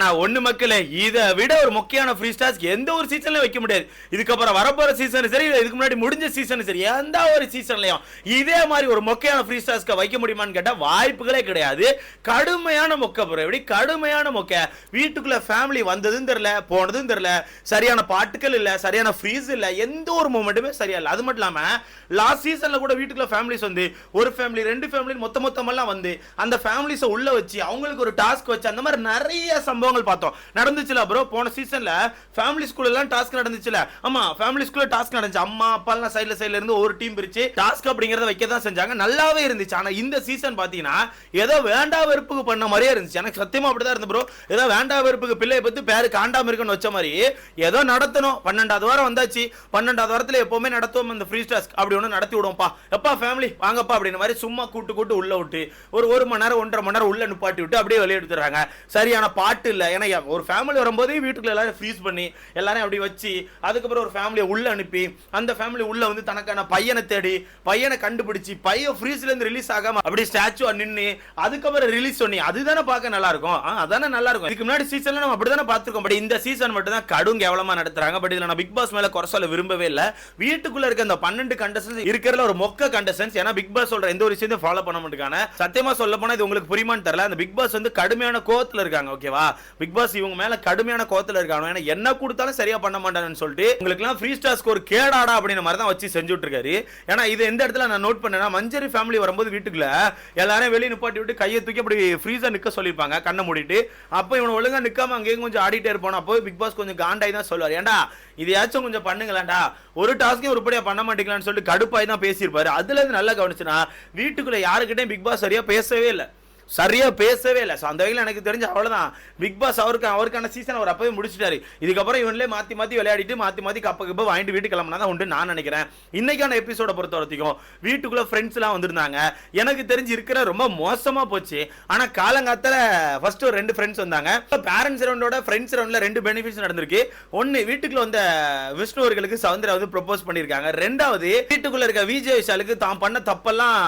ஆனா ஒண்ணு மக்களே இதை விட ஒரு முக்கியமான ஃப்ரீ ஸ்டார்ஸ் எந்த ஒரு சீசன்லயும் வைக்க முடியாது. இதுக்கப்புறம் வரப்போற சீசன் சரி இதுக்கு முன்னாடி முடிஞ்ச சீசன் சரி எந்த ஒரு சீசன்லயும் இதே மாதிரி ஒரு மொக்கையான ஃப்ரீ ஸ்டார்ஸ்க்கு வைக்க முடியுமான்னு கேட்டா வாய்ப்புகளே கிடையாது. கடுமையான மொக்க ப்ரோ. எப்படி? கடுமையான மொக்க. வீட்டுக்குள்ள ஃபேமிலி வந்ததும் தெரியல போனதும் தெரியல. சரியான பாட்டுகள் இல்ல சரியான ஃப்ரீஸ் இல்ல எந்த ஒரு மூமெண்ட்டுமே சரியா இல்ல. அது மட்டும் இல்லாம லாஸ்ட் சீசன்ல கூட வீட்டுக்குள்ள ஃபேமிலிஸ் வந்து ஒரு ஃபேமிலி ரெண்டு ஃபேமிலி மொத்த மொத்தமெல்லாம் வந்து அந்த ஃபேமிலிஸை உள்ள வச்சு அவங்களுக்கு ஒரு டாஸ்க் வச்சு அந்த மாதிரி நிறைய சம்பவம் சம்பவங்கள் பார்த்தோம். நடந்துச்சுல ப்ரோ போன சீசன்ல ஃபேமிலி ஸ்கூல்ல எல்லாம் டாஸ்க் நடந்துச்சுல. ஆமா ஃபேமிலி ஸ்கூல்ல டாஸ்க் நடந்துச்சு. அம்மா அப்பா எல்லாம் சைடுல சைடுல இருந்து ஒரு டீம் பிரிச்சு டாஸ்க் அப்படிங்கறத வைக்க தான் செஞ்சாங்க. நல்லாவே இருந்துச்சு. ஆனா இந்த சீசன் பாத்தீங்கன்னா ஏதோ வேண்டா வெறுப்புக்கு பண்ண மாதிரியே இருந்துச்சு. எனக்கு சத்தியமா அப்படிதான் இருந்து ப்ரோ ஏதோ வேண்டா வெறுப்புக்கு பிள்ளைய பத்தி பேரு காண்டாம இருக்குன்னு வச்ச மாதிரி ஏதோ நடத்தணும். பன்னெண்டாவது வாரம் வந்தாச்சு. பன்னெண்டாவது வாரத்துல எப்பவுமே நடத்துவோம் இந்த ஃப்ரீ டாஸ்க் அப்படி ஒன்று நடத்தி விடுவோம்ப்பா. எப்பா ஃபேமிலி வாங்கப்பா அப்படின்னு மாதிரி சும்மா கூட்டு கூட்டு உள்ள விட்டு ஒரு ஒரு மணி நேரம் ஒன்றரை மணி நேரம் உள்ள நிப்பாட்டி விட்டு அப்படியே வெளியே எடுத்துறாங்க சரியான பாட்டு இல்லை. இல்லை. ஏன்னா ஒரு ஃபேமிலி வரும்போதே வீட்டுக்குள்ள எல்லாரும் ஃப்ரீஸ் பண்ணி எல்லாரையும் அப்படி வச்சு அதுக்கப்புறம் ஒரு ஃபேமிலியை உள்ளே அனுப்பி அந்த ஃபேமிலி உள்ளே வந்து தனக்கான பையனை தேடி பையனை கண்டுபிடிச்சி பையன் ஃப்ரீஸ்லேருந்து ரிலீஸ் ஆகாம அப்படி ஸ்டாச்சுவாக நின்று அதுக்கப்புறம் ரிலீஸ் பண்ணி அதுதானே பார்க்க நல்லா இருக்கும் அதானே நல்லா இருக்கும் இதுக்கு முன்னாடி சீசன்ல நம்ம அப்படிதானே பார்த்துருக்கோம். பட் இந்த சீசன் மட்டும் தான் கடும் கேவலமா நடத்துறாங்க. பட் இதுல நான் பிக் பாஸ் மேல குறை சொல்ல விரும்பவே இல்லை. வீட்டுக்குள்ள இருக்க அந்த பன்னெண்டு கண்டஸ்டன்ஸ் இருக்கிறதுல ஒரு மொக்க கண்டஸ்டன்ஸ் ஏன்னா பிக் பாஸ் சொல்ற எந்த ஒரு விஷயத்தையும் ஃபாலோ பண்ண மாட்டேங்கான சத்தியமா சொல்ல போனா இது உங்களுக்கு புரியுமான்னு தெரியல. அந்த பிக் பாஸ் வந்து கடுமையான கோவத்துல இருக்காங்க. ஓகேவா பிக் பாஸ் இவங்க மேல கடுமையான கோவத்துல இருக்காங்க ஏன்னா என்ன கொடுத்தாலும் சரியா பண்ண மாட்டாங்கன்னு சொல்லிட்டு உங்களுக்கு எல்லாம் ஃப்ரீ ஸ்டார் ஒரு கேடாடா அப்படின்ற மாதிரி தான் வச்சு செஞ்சுட்டு இருக்காரு ஏன்னா இது எந்த இடத்துல நான் நோட் பண்ணேன்னா மஞ்சரி ஃபேமிலி வரும்போது வீட்டுக்குள்ள எல்லாரும் வெளியே நிப்பாட்டி விட்டு கையை தூக்கி அப்படி ஃப்ரீஸா நிக்க சொல்லியிருப்பாங்க கண்ணை மூடிட்டு. அப்போ இவன் ஒழுங்கா நிக்காம அங்கேயும் கொஞ்சம் ஆடிட்டே இருப்பான் அப்போ பிக் பாஸ் கொஞ்சம் காண்டாய் தான் சொல்லுவார். ஏன்டா இதையாச்சும் கொஞ்சம் பண்ணுங்களேன்டா ஒரு டாஸ்க்கையும் உருப்படியா பண்ண மாட்டேங்களான்னு சொல்லிட்டு கடுப்பாய் தான் பேசியிருப்பாரு. அதுல இருந்து நல்லா கவனிச்சுனா வீட்டுக்குள்ள யாருக்கிட்டையும் பிக் பாஸ் சரியா பேசவே இல்லை. சரியா பேசவே இல்லை. ஸோ அந்த வகையில் எனக்கு தெரிஞ்சு அவ்வளோதான் பிக் பாஸ் அவருக்கு அவருக்கான சீசன் அவர் அப்பவே முடிச்சிட்டாரு. இதுக்கப்புறம் இவனே மாற்றி மாற்றி விளையாடிட்டு மாற்றி மாற்றி கப்ப கப்ப வாங்கிட்டு வீட்டு கிளம்புனா தான் உண்டு நான் நினைக்கிறேன். இன்னைக்கான எபிசோட பொறுத்த வரைக்கும் வீட்டுக்குள்ளே ஃப்ரெண்ட்ஸ்லாம் வந்திருந்தாங்க. எனக்கு தெரிஞ்சு இருக்கிற ரொம்ப மோசமாக போச்சு. ஆனால் காலங்காத்தில் ஃபர்ஸ்ட் ஒரு ரெண்டு ஃப்ரெண்ட்ஸ் வந்தாங்க. பேரண்ட்ஸ் ரவுண்டோட ஃப்ரெண்ட்ஸ் ரவுண்டில் ரெண்டு பெனிஃபிட்ஸ் நடந்திருக்கு. ஒன்று வீட்டுக்குள்ள வந்த விஷ்ணு அவர்களுக்கு சவுந்தரா வந்து ப்ரொபோஸ் பண்ணியிருக்காங்க. ரெண்டாவது வீட்டுக்குள்ளே இருக்க விஜய் விஷாலுக்கு தான் பண்ண தப்பெல்லாம்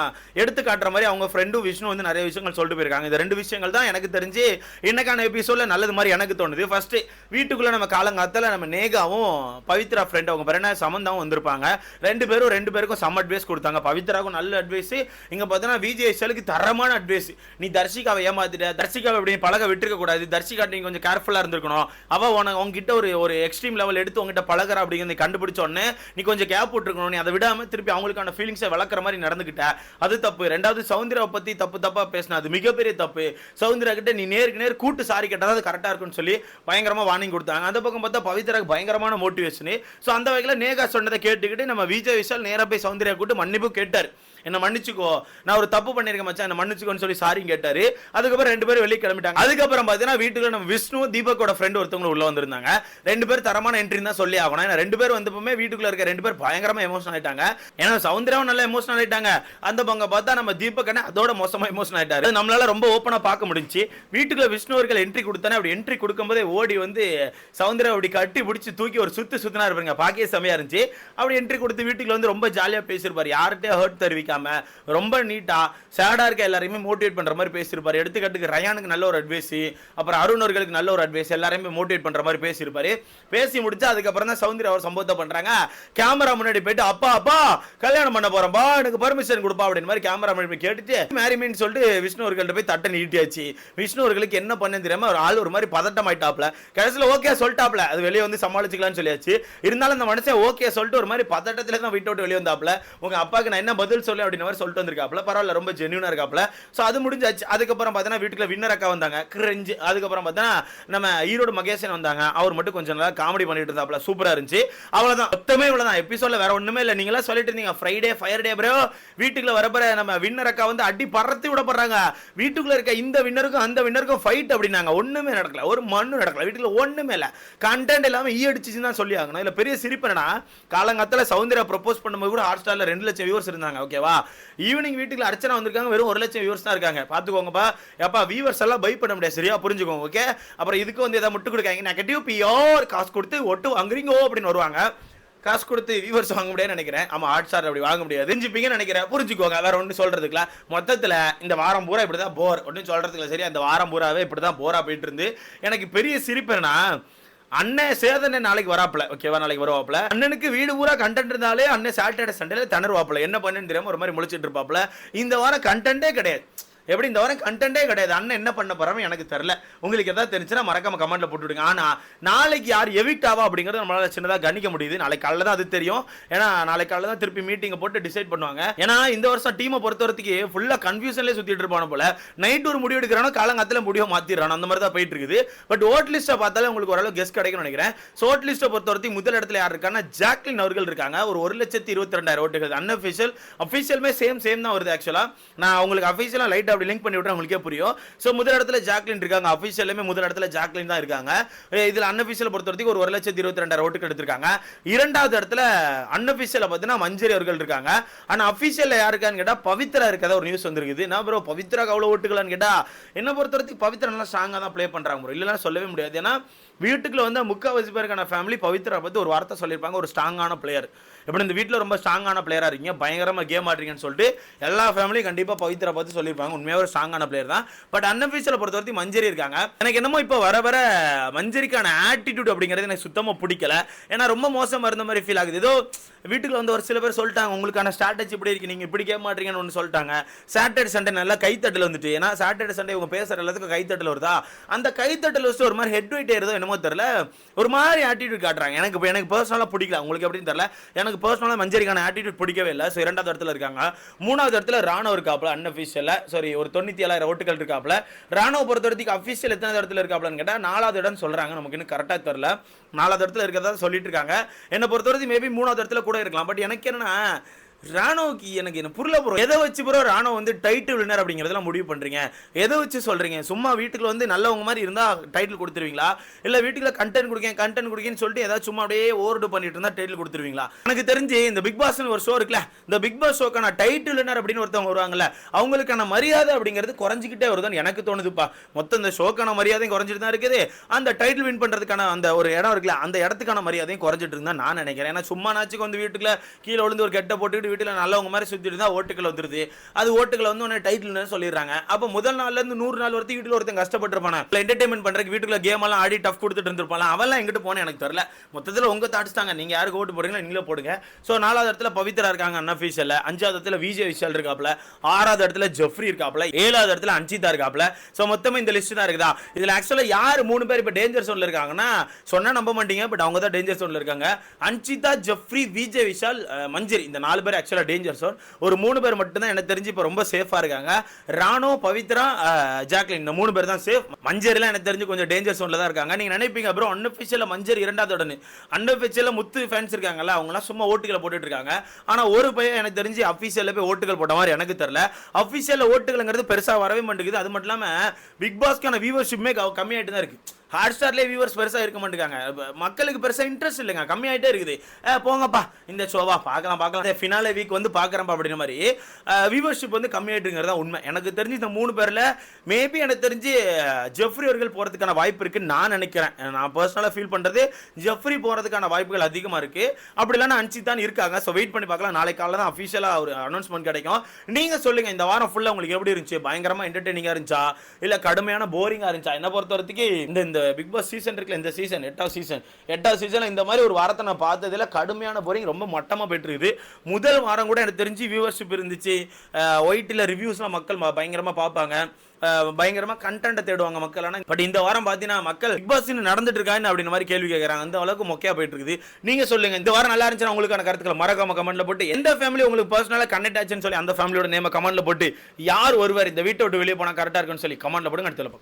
எடுத்து காட்டுற மாதிரி அவங்க ஃப்ரெண்டும் விஷ்ணு வந்து நிறைய விஷயங்கள் சொல்லிட்டு போயிருக்காங்க. இந்த ரெண்டு விஷயங்கள் தான் எனக்கு தெரிஞ்சு இன்னைக்கான எபிசோட்ல நல்லது மாதிரி எனக்கு தோணுது. ஃபர்ஸ்ட் வீட்டுக்குள்ள நம்ம காலங்காத்தில் நம்ம நேகாவும் பவித்ரா ஃப்ரெண்ட் அவங்க பேர் என்ன? சமந்தாவும் வந்திருப்பாங்க. ரெண்டு பேரும் ரெண்டு பேருக்கும் சம் அட்வைஸ் கொடுத்தாங்க. பவித்ராவுக்கும் நல்ல அட்வைஸ் இங்க பார்த்தோன்னா விஜய் விஷாலுக்கு தரமான அட்வைஸ் நீ தர்ஷிகாவை ஏமாத்திட்ட. தர்ஷிகாவை இப்படி பழக விட்டுருக்க கூடாது. தர்ஷிகா நீங்க கொஞ்சம் கேர்ஃபுல்லா இருந்திருக்கணும். அவ உனக்கு உங்ககிட்ட ஒரு ஒரு எக்ஸ்ட்ரீம் லெவல் எடுத்து உங்ககிட்ட பழகுற அப்படிங்கிறத கண்டுபிடிச்ச உடனே நீ கொஞ்சம் கேப் விட்டுருக்கணும் நீ அதை விடாம திருப்பி அவங்களுக்கான ஃபீலிங்ஸை வளர்க்குற மாதிரி நடந்துக்கிட்ட அது தப்பு. ரெண்டாவது சௌந்தர்யாவை பத்தி தப்பு தப்பா பேசினா அது மிகப்பெரிய தப்பு. சௌந்தர்யா கிட்ட நீ நேருக்கு நேர் கூட்டு சாரி கேட்டால் அது கரெக்டாக இருக்கும்னு சொல்லி பயங்கரமாக வார்னிங் கொடுத்தாங்க. அந்த பக்கம் பார்த்தா பவித்ராக்கு பயங்கரமான மோட்டிவேஷன் ஸோ அந்த வகையில் நேகா சொன்னதை கேட்டுக்கிட்டு நம்ம விஜய் விஷால் நேராக போய் சௌந்தர்யா கூட்டு மன்னிப்பு கேட்டார். என்னை மன்னிச்சுக்கோ. நான் ஒரு தப்பு பண்ணியிருக்கேன் மச்சான் என்ன மன்னிச்சுக்கோன்னு சொல்லி சாரி கேட்டாரு. அதுக்கப்புறம் ரெண்டு பேரும் வெளியே கிளம்பிட்டாங்க. அதுக்கப்புறம் பார்த்தீங்கன்னா வீட்டுக்கு நம்ம விஷ்ணு தீபக்கோட ஃப்ரெண்ட் ஒருத்தவங்க உள்ள வந்திருந்தாங்க. ரெண்டு பேர் தரமான என்ட்ரி தான் சொல்லி ஆகணும். ஏன்னா ரெண்டு பேர் வந்தப்பமே வீட்டுக்குள்ள இருக்க ரெண்டு பேர் பயங்கரமா எமோஷனல் ஆயிட்டாங்க. ஏன்னா சௌந்தர்யாவும் நல்லா எமோஷனல் ஆயிட்டாங்க. அந்த பங்க பார்த்தா நம்ம தீபக் அதோட மோசமா எமோஷனல் ஆயிட்டாரு. அது நம்மளால ரொம்ப ஓப்பனா பார்க்க முடிஞ்சுச்சு. வீட்டுக்குள்ள விஷ்ணு அவர்கள் என்ட்ரி கொடுத்தானே அப்படி என்ட்ரி கொடுக்கும்போதே ஓடி வந்து சௌந்தர்யா அப்படி கட்டி பிடிச்சி தூக்கி ஒரு சுத்து சுத்தினா இருப்பாங்க பாக்கிய செமையா இருந்துச்சு. அப்படி என்ட்ரி கொடுத்து வீட்டுக்குள்ள வந்து ரொம்ப ஜாலியா பேசியிருப்பாரு. யார்கிட்டயும் ஹர்ட் தெரிவிக்காம ரொம்ப நீட்டா சேடா இருக்க எல்லாரையுமே மோட்டிவேட் பண்ற மாதிரி பேசியிருப்பார். எடுத்துக்காட்டுக்கு ரயானுக்கு நல்ல ஒரு அட்வைஸ் அப்புறம் அருணர்களுக்கு நல்ல ஒரு அட்வைஸ் எல்லாரையுமே மோட்டிவேட் பண்ற மாதிரி பேசியிருப்பார். பேசி முடிச்சு அதுக்கப்புறம் தான் சௌந்தர்யா அவர் சம்பவத்தை பண்றாங்க. கேமரா முன்னாடி போயிட்டு அப்பா அப்பா கல்யாணம் பண்ண போறேன்பா எனக்கு பர்மிஷன் கொடுப்பா அப்படின்னு மாதிரி கேமரா முன்னாடி போய் கேட்டுட்டு மேரிமின்னு சொல்லிட்டு விஷ்ணு அவர்கள்ட்ட போய் தட்டை நீட்டியாச்சு. விஷ்ணு அவர்களுக்கு என்ன பண்ணு தெரியாம ஒரு ஆள் ஒரு மாதிரி பதட்டம் ஆயிட்டாப்ல கடைசியில் ஓகே சொல்லிட்டாப்ல. அது வெளியே வந்து சமாளிச்சுக்கலாம்னு சொல்லியாச்சு. இருந்தாலும் அந்த மனுஷன் ஓகே சொல்லிட்டு ஒரு மாதிரி பதட்டத்துல தான் வீட்டை விட்டு வெளியே வந்தாப்ல. உங்க அப்பாவுக்கு நான் என்ன பதில் சொல்ல அப்படின்னு மாதிரி சொல்லிட்டு வந்திருக்காப்ல பரவாயில்ல ரொம்ப ஜென்யூனாக இருக்காப்ல ஸோ அது முடிஞ்சாச்சு. அதுக்கப்புறம் பார்த்தீங்கன்னா வீட்டுக்குள்ள வின்னர் அக்கா வந்தாங்க. கிரெஞ்சு அதுக்கப்புறம் பார்த்தீங்கன்னா நம்ம ஈரோடு மகேசன் வந்தாங்க. அவர் மட்டும் கொஞ்சம் நல்லா காமெடி பண்ணிட்டு இருந்தாப்ல சூப்பராக இருந்துச்சு. அவ்வளோதான் மொத்தமே இவ்வளோதான் எபிசோட வேற ஒன்றுமே இல்லை. நீங்களாம் சொல்லிட்டு இருந்தீங்க. ஃப்ரைடே ஃபயர் டே ப்ரோ வீட்டுக்குள்ள வரப்பற நம்ம வின்னர் அக்கா வந்து அடி பறத்து விடப்படுறாங்க வீட்டுக்குள்ள இருக்க இந்த வின்னருக்கும் அந்த வின்னருக்கும் ஃபைட் அப்படின்னாங்க. ஒன்றுமே நடக்கல. ஒரு மண்ணு நடக்கல. வீட்டுக்குள்ள ஒன்றுமே இல்லை. கண்டென்ட் இல்லாமல் ஈ அடிச்சுன்னு தான் சொல்லி ஆகணும் இல்லை பெரிய சிரிப்பு என்னன்னா காலங்காத்தில் சௌந்தர்யா ப்ரப்போஸ் பண்ணும்போது கூட ஹாட் ஸ்டாரில் ரெண்டு லட்சம் வியூவர்ஸ் இருந்தாங்க. ஓகேவா ஈவினிங் வீட்டுக்கு அர்ச்சனா வந்திருக்காங்க. வெறும் ஒரு லட்சம் வியூவர்ஸ் தான் இருக்காங்க. பார்த்துக்கோங்கப்பா. எப்பா வியூவர்ஸ் எல்லாம் பை பண்ண முடியாது. சரியா? புரிஞ்சுக்கோங்க ஓகே அப்புறம் இதுக்கு வந்து எதாவது முட்டு கொடுக்காங்க நெகட்டிவ் பியோர் காசு கொடுத்து ஒட்டு வாங்குறீங்கோ? அப்படின்னு வருவாங்க. காசு கொடுத்து வியூவர்ஸ் வாங்க முடியாதுன்னு நினைக்கிறேன். ஆமாம் ஹாட் ஸ்டார் அப்படி வாங்க முடியாது. தெரிஞ்சுப்பீங்கன்னு நினைக்கிறேன். புரிஞ்சுக்கோங்க வேற ஒன்றும் சொல்றதுக்குல மொத்தத்தில் இந்த வாரம் பூரா இப்படிதான் போர் ஒன்றும் சொல்கிறதுக்குல சரி அந்த வாரம் பூராவே இப்படிதான் போரா போயிட்டு இருந்து. எனக்கு பெரிய சிரிப்பு என்னன்னா அண்ணன் சேதனை நாளைக்கு வராப்புல. ஓகேவா நாளைக்கு வருவாப்புல. அண்ணனுக்கு வீடு பூரா கண்டென்ட் இருந்தாலே அண்ணன் சாட்டர்டே சண்டேல தணருவாப்புல என்ன பண்ணுன்னு தெரியாம ஒரு மாதிரி முழிச்சிட்டு இருப்பாப்புல. இந்த வாரம் கண்டென்ட்டே கிடையாது. எப்படி இந்த வாரம் கண்டென்ட்டே கிடையாது. அண்ணன் என்ன பண்ண போறாம எனக்கு தெரியல. உங்களுக்கு எதாவது தெரிஞ்சுன்னா மறக்காம கமெண்ட்ல போட்டு விடுங்க நாளைக்கு யார் எவிக்ட் ஆவா அப்படிங்கறது நம்மளால சின்னதா கணிக்க முடியுது. நாளைக்கு காலைல தான் அது தெரியும். ஏன்னா நாளைக்கு காலையில் தான் திருப்பி மீட்டிங் போட்டு டிசைட் பண்ணுவாங்க. ஏன்னா இந்த வருஷம் டீமை பொறுத்த வரைக்கும் ஃபுல்லா கன்ஃபியூஷன்லேயே சுற்றிட்டு இருப்பான போல. நைட் ஒரு முடிவு எடுக்கிறானோ காலங்காத்தில் முடிவை மாத்திடுறானோ அந்த மாதிரி தான் போயிட்டு இருக்குது பட் ஓட் லிஸ்ட்டை பார்த்தாலே உங்களுக்கு ஓரளவு கெஸ்ட் கிடைக்கும்னு நினைக்கிறேன். ஸோ ஓட் லிஸ்ட்டை பொறுத்த வரைக்கும் முதல் இடத்துல யார் இருக்காங்கன்னா ஜாக்லின் அவர்கள் இருக்காங்க. ஒரு ஒரு லட்சத்தி இருபத்தி ரெண்டாயிரம் ஓட்டுகள். அன்அஃபிஷியல் அஃபிஷியலுமே சேம் சேம் தான் வருது ஆக்சுவலா நான் உங்களுக்கு அஃபிஷியலாக லைட் அப்படி லிங்க் பண்ணி விட்றேன் உங்களுக்கே புரியும். ஸோ முதல் இடத்துல ஜாக்லின் இருக்காங்க. அஃபிஷியலுமே முதல் இடத்துல ஜாக்லின் தான் இருக்காங்க. இதில் அன்அஃபிஷியல் பொறுத்த வரைக்கும் ஒரு ஒரு லட்சத்தி இருபத்தி ரெண்டாயிரம் ஓட்டுக்கு எடுத்திருக்காங்க. இரண்டாவது இடத்துல அன்அஃபிஷியல் பார்த்தீங்கன்னா மஞ்சரி அவர்கள் இருக்காங்க. ஆனால் அஃபிஷியல் யாருக்கான்னு கேட்டால் பவித்ரா இருக்கதா ஒரு நியூஸ் வந்திருக்குது. என்ன ப்ரோ பவித்ராக்கு அவ்வளோ ஓட்டுகளான்னு கேட்டால் என்ன பொறுத்த வரைக்கும் பவித்ரா நல்லா ஸ்ட்ராங்காக தான் ப்ளே பண்ணுறாங்க ப்ரோ இல்லைன்னா சொல்லவே முடியாது. ஏன்னா வீட்டுக்குள்ள வந்து முக்கால்வாசி பேருக்கான ஃபேமிலி பவித்ரா பற்றி ஒரு வார்த்தை சொல்லியிருப்பாங்க. ஒரு ஸ்ட்ராங்கான பிளேயர் எப்படி இந்த வீட்டில் ரொம்ப ஸ்ட்ராங்கான பிளேயராக இருக்கீங்க? பயங்கரமாக கேம் ஆடுறீங்கன்னு சொல்லிட்டு எல்லா ஃபேமிலியும் கண்டிப்பாக பவித்ரா பற்றி சொல்லியிருப்பாங்க. உண்மையாக ஒரு ஸ்ட்ராங்கான பிளேயர் தான். பட் அன்அஃபீஷியலை பொறுத்த வரைக்கும் மஞ்சரி இருக்காங்க. எனக்கு என்னமோ இப்போ வர வர மஞ்சரிக்கான ஆட்டிடியூட் அப்படிங்கிறது எனக்கு சுத்தமாக பிடிக்கல. ஏன்னா ரொம்ப மோசமாக இருந்த மாதிரி ஃபீல் ஆகுது. ஏதோ வீட்டுக்குள்ள வந்து ஒரு சில பேர் சொல்லிட்டாங்க உங்களுக்கான ஸ்ட்ராட்டஜி இப்படி இருக்கு. நீங்கள் இப்படி கேட்க மாட்டீங்கன்னு ஒன்று சொல்லிட்டாங்க. சாட்டர்டே சண்டே நல்லா கைத்தட்டல் வந்துட்டு. ஏன்னா சாட்டர்டே சண்டே இவங்க பேசுகிற எல்லாத்துக்கும் கைத்தட்டல் வருதா? அந்த கைத்தட்டல் வச்சு ஒரு மாதிரி ஹெட் வெயிட் ஏறுதோ என்னமோ தெரில ஒரு மாதிரி ஆட்டிடியூட் காட்டுறாங்க. எனக்கு இப்போ எனக்கு பர்சனலாக பிடிக்கல. உங்களுக்கு எப்படின்னு தெரியல. எனக்கு பர்சனலாக மஞ்சரிக்கான ஆட்டிடியூட் பிடிக்கவே இல்லை. ஸோ இரண்டாவது இடத்துல இருக்காங்க. மூணாவது இடத்துல ராணுவ இருக்காப்புல அன்அஃபிஷியலில் சாரி ஒரு தொண்ணூற்றி ஏழாயிரம் ஓட்டுகள் இருக்காப்புல. ராணுவ பொறுத்த வரைக்கும் அஃபிஷியல் எத்தனை இடத்துல இருக்காப்லன்னு கேட்டால் நாலாவது இடம் சொல்கிறாங்க நமக்கு இன்னும் கரெக்டாக தெரியல. நாலாவது இடத்துல இருக்கிறதா சொல்லிட்டு இருக்காங்க. என்னை பொறுத்த வரைக்கும் மேபி மூணாவது இடத்துல கூட இருக்கலாம். பட் எனக்கு என்னன்னா ராணுவுக்கு எனக்கு என்ன புரியல ப்ரோ எதை வச்சு ப்ரோ ராணுவ வந்து டைட்டில் வின்னர் அப்படிங்கிறதெல்லாம் முடிவு பண்ணுறீங்க எதை வச்சு சொல்கிறீங்க சும்மா வீட்டுக்கு வந்து நல்லவங்க மாதிரி இருந்தால் டைட்டில் கொடுத்துருவீங்களா? இல்லை வீட்டுக்குள்ள கண்டென்ட் கொடுக்கேன் கண்டென்ட் கொடுக்கேன்னு சொல்லிட்டு ஏதாவது சும்மா அப்படியே ஓர்டு பண்ணிட்டு இருந்தால் டைட்டில் கொடுத்துருவீங்களா? எனக்கு தெரிஞ்சு இந்த பிக் பாஸ்னு ஒரு ஷோ இருக்குல்ல இந்த பிக் பாஸ் ஷோக்கான டைட்டில் வின்னர் அப்படின்னு ஒருத்தவங்க வருவாங்கல்ல அவங்களுக்கான மரியாதை அப்படிங்கிறது குறைஞ்சிக்கிட்டே வருதுன்னு எனக்கு தோணுதுப்பா. மொத்தம் இந்த ஷோக்கான மரியாதையும் குறைஞ்சிட்டு தான் இருக்குது. அந்த டைட்டில் வின் பண்ணுறதுக்கான அந்த ஒரு இடம் இருக்குல்ல அந்த இடத்துக்கான மரியாதையும் குறைஞ்சிட்டு இருந்தால் நான் நினைக்கிறேன். ஏன்னா சும்மா நாச்சுக்கு வந்து வீட்டுக்குள்ள கீழே விழுந்து ஒரு கெட்ட போட்டுக்கிட்டு வீட்டில் நல்லவங்க மாதிரி சுற்றிட்டு இருந்தால் ஓட்டுகள் வந்துருது. அது ஓட்டுகள் வந்து உடனே டைட்டில்னு சொல்லிடுறாங்க. அப்போ முதல் நாள்லேருந்து நூறு நாள் வரைக்கும் வீட்டில் ஒருத்தன் கஷ்டப்பட்டிருப்பான? என்டர்டைன்மெண்ட் பண்ணுறதுக்கு வீட்டுக்குள்ள கேம் எல்லாம் ஆடி டஃப் கொடுத்துட்டு இருந்திருப்பாங்க அவெல்லாம் எங்கிட்டு போனேன் எனக்கு தெரில மொத்தத்தில் உங்கள் தாட்ஸ் தாங்க. நீங்கள் யாருக்கு ஓட்டு போடுறீங்களோ நீங்களே போடுங்க. ஸோ நாலாவது இடத்துல பவித்ரா இருக்காங்க அன்அஃபீஷியல் அஞ்சாவது இடத்துல விஜய் விஷால் இருக்காப்ல ஆறாவது இடத்துல ஜெஃப்ரி இருக்காப்ல ஏழாவது இடத்துல அஞ்சிதா இருக்காப்ல ஸோ மொத்தமாக இந்த லிஸ்ட் தான் இருக்குதா? இதில் ஆக்சுவலாக யார் மூணு பேர் இப்போ டேஞ்சர் சோனில் இருக்காங்கன்னா சொன்னால் நம்ப மாட்டீங்க பட் அவங்க தான் டேஞ்சர் சோனில் இருக்காங்க. அஞ்சிதா ஜெஃப்ரி விஜய் விஷால் மஞ்சரி. இந்த நாலு பேர் ஆக்சுவலாக டேஞ்சர் சோன் ஒரு மூணு பேர் மட்டும்தான் எனக்கு தெரிஞ்சு இப்போ ரொம்ப சேஃபாக இருக்காங்க. ராணோ பவித்ரா ஜாக்லின் இந்த மூணு பேர் தான் சேஃப் மஞ்சரிலாம் எனக்கு தெரிஞ்சு கொஞ்சம் டேஞ்சர் சோனில் தான் இருக்காங்க. நீங்கள் நினைப்பீங்க அப்புறம் அன்அஃபிஷியலில் மஞ்சர் இரண்டாவது உடனே. அன்அஃபிஷியலில் முத்து ஃபேன்ஸ் இருக்காங்கல்ல அவங்களாம் சும்மா ஓட்டுகளை போட்டுட்டு இருக்காங்க. ஆனால் ஒரு பையன் எனக்கு தெரிஞ்சு அஃபிஷியலில் போய் ஓட்டுகள் போட்ட மாதிரி எனக்கு தெரில அஃபிஷியலில் ஓட்டுகள்ங்கிறது பெருசாக வரவே மாட்டேங்குது. அது மட்டும் இல்லாமல் பிக் பாஸ்க்கான வியூவர்ஷிப்புமே கம்மியாகிட்டு தான் இருக்குது ஹாட் ஸ்டார்லேயே வியூவர்ஸ் பெருசாக இருக்க மாட்டேங்காங்க. மக்களுக்கு பெருசாக இன்ட்ரெஸ்ட் இல்லைங்க. கம்மியாகிட்டே இருக்குது. போங்கப்பா. இந்த ஷோவா பார்க்கலாம் பார்க்கலாம். ஃபினாலே வீக் வந்து பார்க்குறப்பா அப்படின்ற மாதிரி. வியூவர்ஷிப் வந்து கம்மியாயிட்டுங்கிறது தான் உண்மை. எனக்கு தெரிஞ்சு இந்த மூணு பேரில் மேபி எனக்கு தெரிஞ்சு ஜெஃப்ரி அவர்கள் போகிறதுக்கான வாய்ப்பு இருக்குன்னு நான் நினைக்கிறேன். நான் பர்சனலாக ஃபீல் பண்ணுறது ஜெஃப்ரி போகிறதுக்கான வாய்ப்புகள் அதிகமாக இருக்குது அப்படி இல்லைன்னா அன்சி தான் இருக்காங்க. ஸோ வெயிட் பண்ணி பார்க்கலாம். நாளைக்கு காலையில் தான் அஃபிஷியலாக ஒரு அனௌன்ஸ்மெண்ட் கிடைக்கும். நீங்கள் சொல்லுங்கள் இந்த வாரம் ஃபுல்லாக உங்களுக்கு எப்படி இருந்துச்சு? பயங்கரமாக என்டர்டெய்னிங்காக இருந்துச்சா? இல்லை கடுமையான போரிங்காக இருந்துச்சா? என்ன பொறுத்த வரைக்கும் இந்த இந்த பிக் பாஸ் சீசன் இருக்குல்ல இந்த சீசன் எட்டாவது சீசன் எட்டாவது சீசன் இந்த மாதிரி ஒரு வாரத்தை நான் பார்த்ததுல கடுமையான போரிங் ரொம்ப மட்டமாக போயிட்டுருக்குது. முதல் வாரம் கூட எனக்கு தெரிஞ்சு வியூவர்ஷிப் இருந்துச்சு. ஒயிட்டில் ரிவ்யூஸ்லாம் மக்கள் பயங்கரமாக பார்ப்பாங்க. பயங்கரமாக கண்டென்ட்டை தேடுவாங்க மக்கள். ஆனால் பட் இந்த வாரம் பார்த்தீங்கன்னா மக்கள் பிக் பாஸ் நடந்துட்டு இருக்கான்னு அப்படின்ற மாதிரி கேள்வி கேட்குறாங்க அந்த அளவுக்கு மொக்கையாக போயிட்டு இருக்குது நீங்கள் சொல்லுங்க இந்த வாரம் நல்லா இருந்துச்சுன்னா உங்களுக்கான கருத்துக்களை மறக்காம கமெண்ட்டில் போட்டு எந்த ஃபேமிலி உங்களுக்கு பர்சனலாக கனெக்ட் ஆச்சுன்னு சொல்லி அந்த ஃபேமிலியோட நேம கமெண்ட்டில் போட்டு யார் ஒருவர் இந்த வீட்டை விட்டு வெளியே போனால் கரெக்டாக இருக்குன்னு சொல்லி கமெண்ட்டில் போட்டு அடுத்த பார்க்கலாம்.